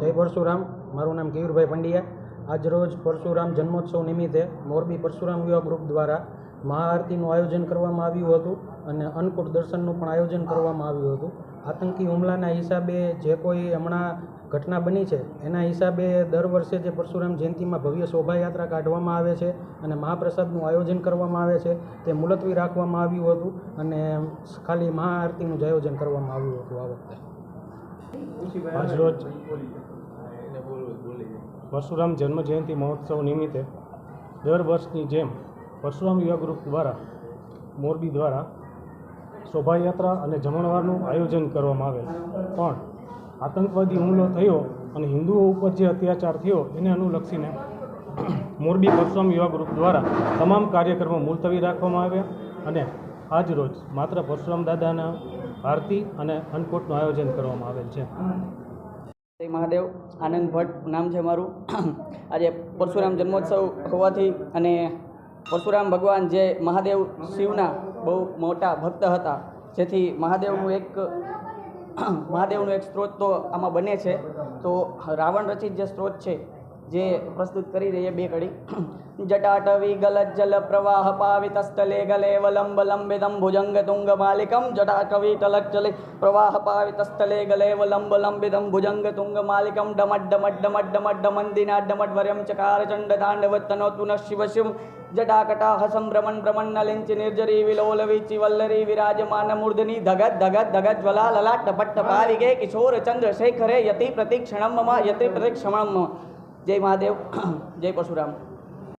જય પરશુરામ. મારું નામ કેયુરભાઈ પંડ્યા. આજરોજ પરશુરામ જન્મોત્સવ નિમિત્તે મોરબી પરશુરામ યુવા ગ્રુપ દ્વારા મહાઆરતીનું આયોજન કરવામાં આવ્યું હતું અને અન્નકૂટ દર્શનનું પણ આયોજન કરવામાં આવ્યું હતું. આતંકી હુમલાના હિસાબે જે કોઈ હમણાં ઘટના બની છે, એના હિસાબે દર વર્ષે જે પરશુરામ જયંતિમાં ભવ્ય શોભાયાત્રા કાઢવામાં આવે છે અને મહાપ્રસાદનું આયોજન કરવામાં આવે છે, તે મુલતવી રાખવામાં આવ્યું હતું અને ખાલી મહાઆરતીનું જ આયોજન કરવામાં આવ્યું હતું આ વખતે. આજરોજ પરશુરામ જન્મ જયંતિ મહોત્સવ નિમિત્તે દર વર્ષની જેમ પરશુરામ યુવા ગ્રુપ દ્વારા મોરબી દ્વારા શોભાયાત્રા અને જમણવારનું આયોજન કરવામાં આવેલ પણ આતંકવાદી હુમલો થયો અને હિન્દુઓ ઉપર જે અત્યાચાર થયો એને અનુલક્ષીને મોરબી પરશુરામ યુવા ગ્રુપ દ્વારા તમામ કાર્યક્રમો મુલતવી રાખવામાં આવ્યા અને આજ રોજ માત્ર પરશુરામ દાદાના આરતી અને અન્નકૂટનું આયોજન કરવામાં આવેલ છે. જય મહાદેવ, આનંદ ભટ્ટ, નામ છે મારું. આજે પરશુરામ જન્મોત્સવ હોવાથી અને પરશુરામ ભગવાન જે મહાદેવ શિવના બહુ મોટા ભક્ત હતા, જેથી મહાદેવનું એક મહાદેવનું એક સ્ત્રોત તો આમાં બને છે. તો રાવણ રચિત જે સ્ત્રોત છે જે પ્રસ્તુત કરી રહીએ બે કડી. જટાટવી ગલત જલ પ્રવાહ પાવિત સ્થલે ગલે વલંબ લંબિતમ ભુજંગ તુંગ માલિકમ. જટાટવી ટલક જલે પ્રવાહ પાવિત સ્થલે ગલે વલંબ લંબિતમ ભુજંગ તુંગ માલિકમ. ડમટ ડમટ ડમટ ડમટ ડમંદિના ડમટ વર્યમ ચકાર ચંડ તાંડવ તનોતુન શિવ શિવ. જટાકટાહ સંભ્રમણ, ભ્રમણ, નલિંચ, નિર્જરી, વિલોલ, વિચી, વલ્લરી, વિરાજમાન, મૂર્ધની ધગત ધગત ધગત જ્વલા લલા ટપટ, ટપાલિકે, કિશોર ચંદ્ર શેખરે યતિ, પ્રતિક્ષણમ યતિ પ્રતિક્ષમણમ જય મહાદેવ જય પરશુરામ.